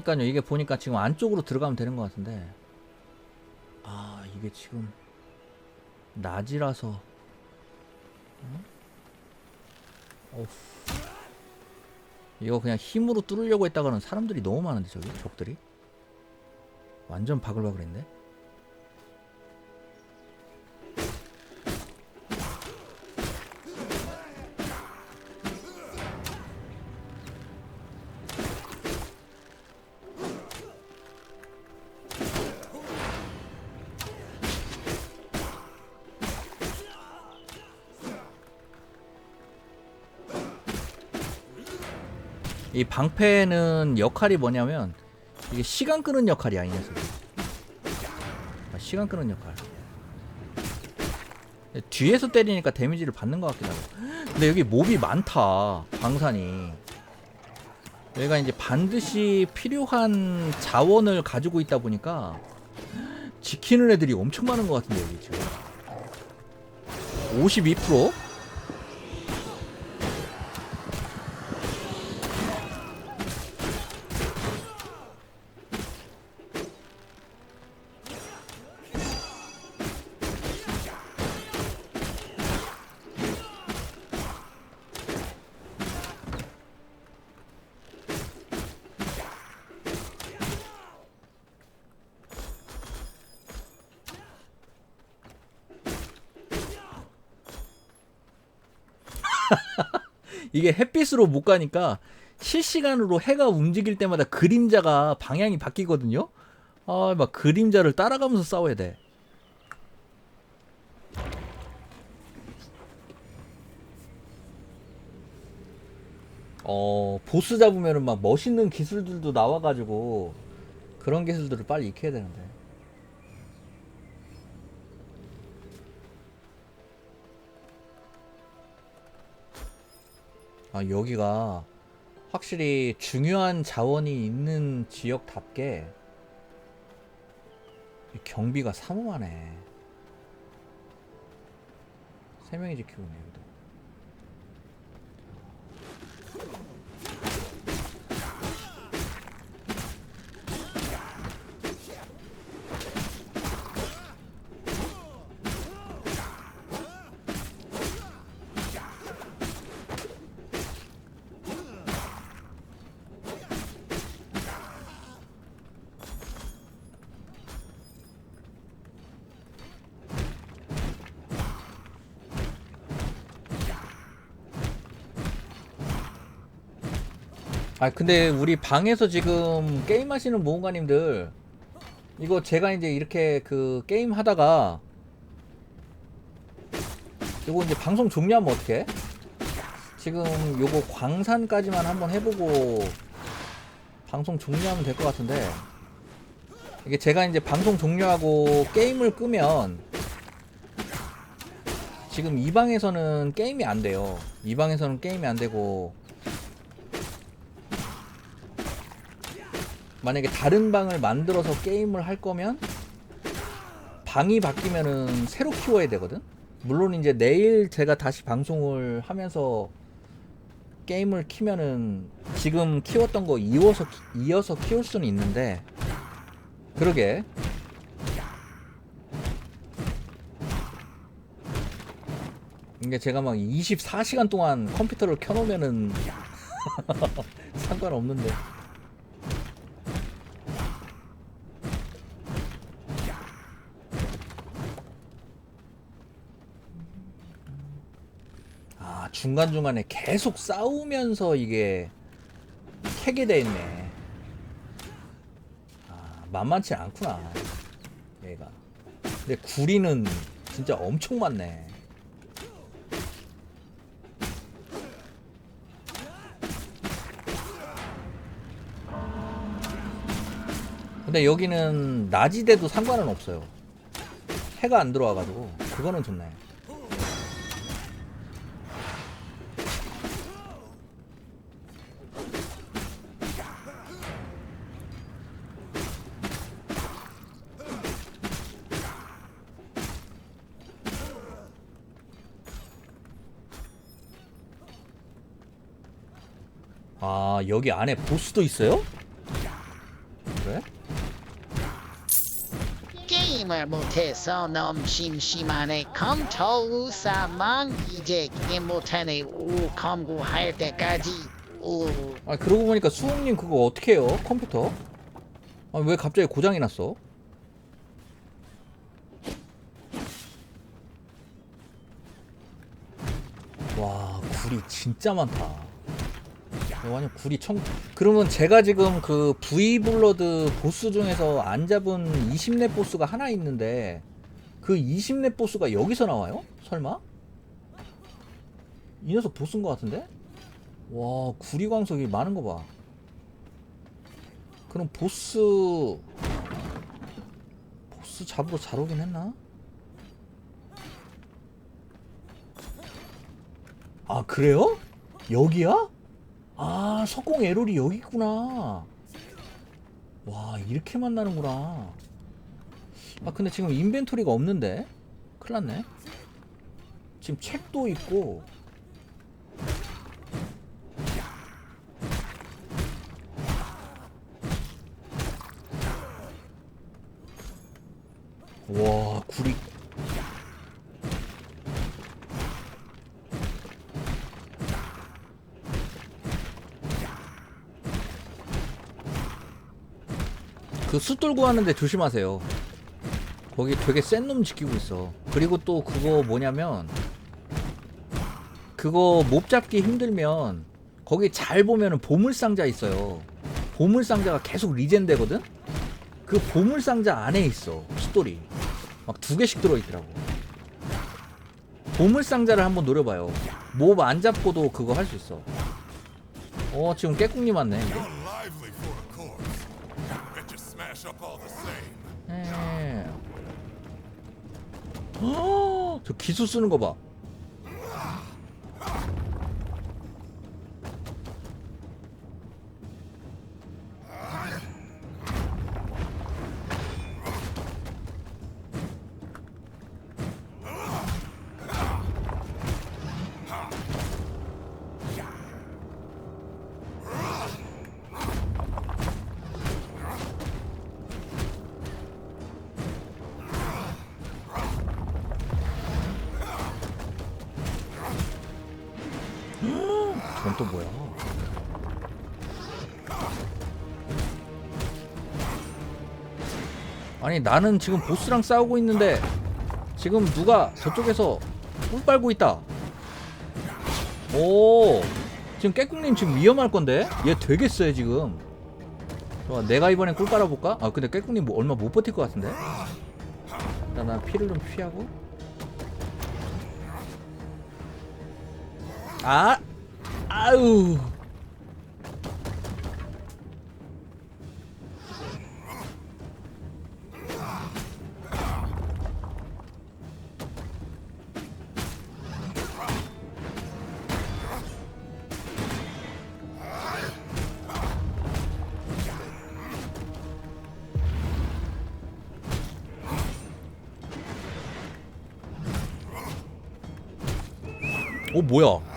그러니까요 이게 보니까 지금 안쪽으로 들어가면 되는 것 같은데 아 이게 지금 낮이라서 어? 어후. 이거 그냥 힘으로 뚫으려고 했다가는 사람들이 너무 많은데 저기 적들이 완전 바글바글인데 이 방패는 역할이 뭐냐면 이게 시간 끄는 역할이야 이 녀석이. 아, 시간 끄는 역할. 뒤에서 때리니까 데미지를 받는 것 같기도 하고. 근데 여기 몹이 많다 광산이. 여기가 이제 반드시 필요한 자원을 가지고 있다 보니까 지키는 애들이 엄청 많은 것 같은데 여기 지금. 52%? 이게 햇빛으로 못 가니까 실시간으로 해가 움직일 때마다 그림자가 방향이 바뀌거든요. 아, 막 그림자를 따라가면서 싸워야 돼. 어, 보스 잡으면은 막 멋있는 기술들도 나와가지고 그런 기술들을 빨리 익혀야 되는데. 아, 여기가 확실히 중요한 자원이 있는 지역답게 이 경비가 삼엄하네. 세 명이 지키고 있네, 여기도. 아 근데 우리 방에서 지금 게임 하시는 모험가님들 이거 제가 이제 이렇게 그 게임 하다가 이거 이제 방송 종료하면 어떡해? 지금 요거 광산까지만 한번 해보고 방송 종료하면 될 것 같은데 이게 제가 이제 방송 종료하고 게임을 끄면 지금 이 방에서는 게임이 안 돼요. 이 방에서는 게임이 안 되고 만약에 다른 방을 만들어서 게임을 할 거면 방이 바뀌면은 새로 키워야 되거든. 물론 이제 내일 제가 다시 방송을 하면서 게임을 키면은 지금 키웠던 거 이어서 키- 이어서 키울 수는 있는데 그러게 이게 제가 막 24시간 동안 컴퓨터를 켜놓으면은 상관없는데 중간중간에 계속 싸우면서 이게 캐게 돼 있네. 아 만만치 않구나 얘가. 근데 구리는 진짜 엄청 많네. 근데 여기는 낮이 돼도 상관은 없어요. 해가 안 들어와가지고 그거는 좋네 아 여기 안에 보스도 있어요? 그래? 게임을 못해서 너무 심심하네 검토우사망 이제 게임 못하네 우 검구할 때까지 우 아 그러고 보니까 수홍님 그거 어떻게 해요 컴퓨터? 아 왜 갑자기 고장이 났어? 와 굴이 진짜 많다. 야, 완전 굴이 청. 그러면 제가 지금 그 V 블러드 보스 중에서 안 잡은 20렙 보스가 하나 있는데 그 20렙 보스가 여기서 나와요? 설마? 이 녀석 보스인 것 같은데? 와 구리 광석이 많은 거 봐. 그럼 보스 보스 잡으러 잘 오긴 했나? 아 그래요? 여기야? 아 석공 에롤이 여기 있구나. 와 이렇게 만나는구나. 아 근데 지금 인벤토리가 없는데 큰일 났네. 지금 책도 있고 와 구리 그숯 들고 하는데 조심하세요. 거기 되게 센 놈 지키고 있어. 그리고 또 그거 뭐냐면 그거 몹 잡기 힘들면 거기 잘 보면은 보물상자 있어요. 보물상자가 계속 리젠 되거든? 그 보물상자 안에 있어 스토리. 막두 개씩 들어있더라고. 보물상자를 한번 노려봐요. 몹 안 잡고도 그거 할 수 있어. 어 지금 깨꿍님 왔네 저 기수 쓰는 거 봐. 저건 또 뭐야? 아니 나는 지금 보스랑 싸우고 있는데 지금 누가 저쪽에서 꿀 빨고 있다. 오 지금 깨꿍님 지금 위험할 건데 얘쎄 지금. 좋아 내가 이번엔 꿀 빨아볼까? 아 근데 깨꿍님 뭐 얼마 못 버틸 것 같은데. 일단 난 피를 좀 피하고. 아 아우 어 뭐야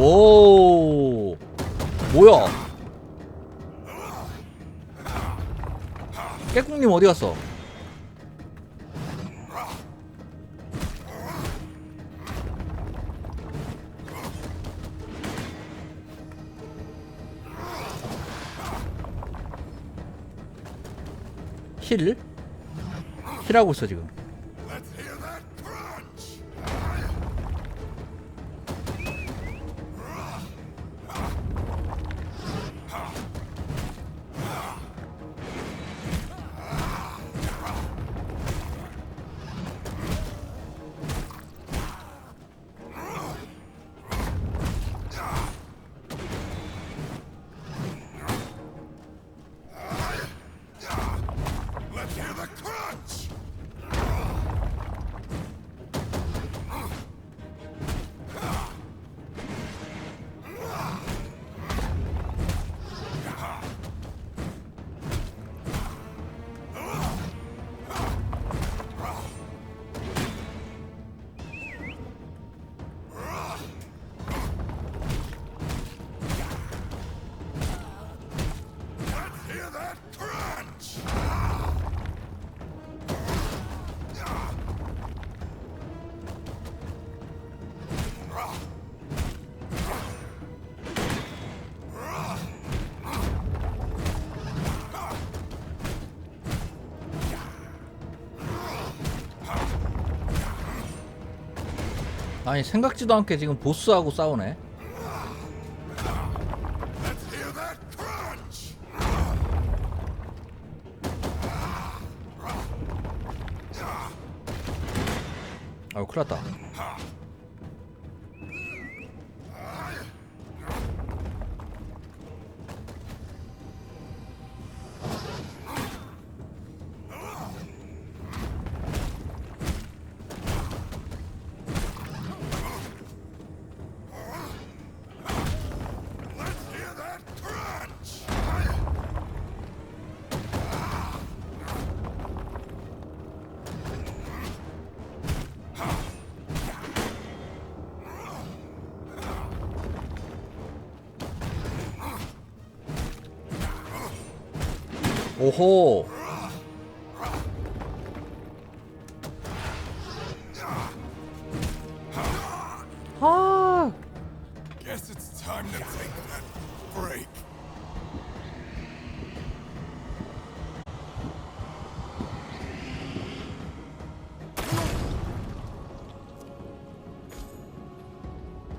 오. 뭐야? 깨꿍님 어디갔어? 힐? 힐하고 있어 지금. 아니 생각지도 않게 지금 보스하고 싸우네! 아유 큰일났다 오호